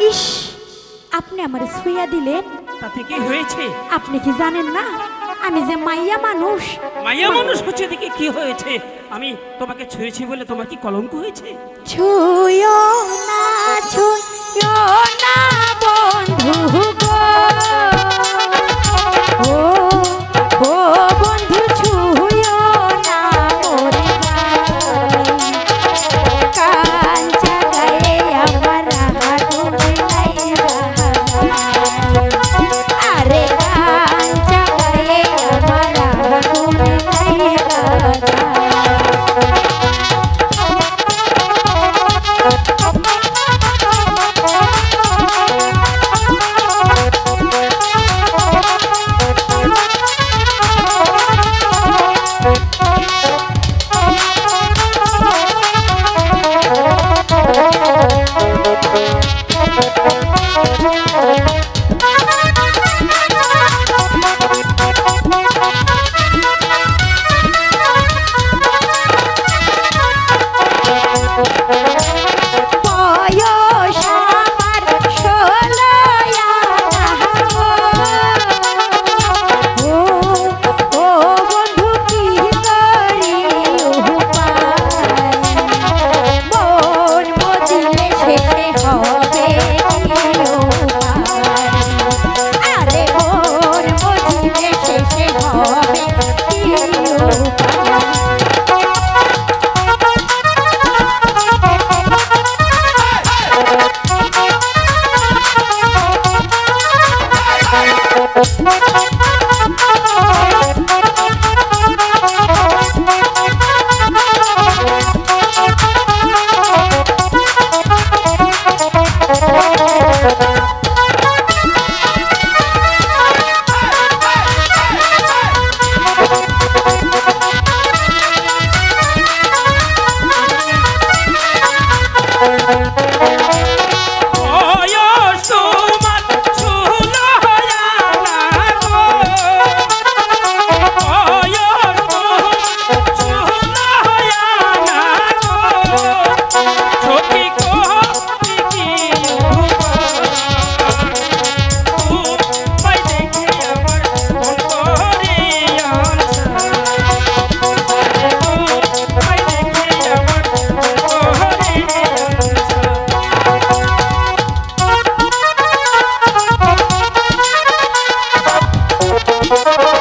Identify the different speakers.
Speaker 1: ইস আপনি আমার শুইয়া দিলেন।
Speaker 2: তাতে কি হয়েছে?
Speaker 1: আপনি কি জানেন না? আমি যে মাইয়া মানুষ।
Speaker 2: মাইয়া মানুষ হচ্ছে দেখে কি হয়েছে? আমি তোমাকে ছুঁয়েছি বলে তোমার কি কলঙ্ক হয়েছে?
Speaker 1: ছুঁয়ো Thank
Speaker 3: Thank you.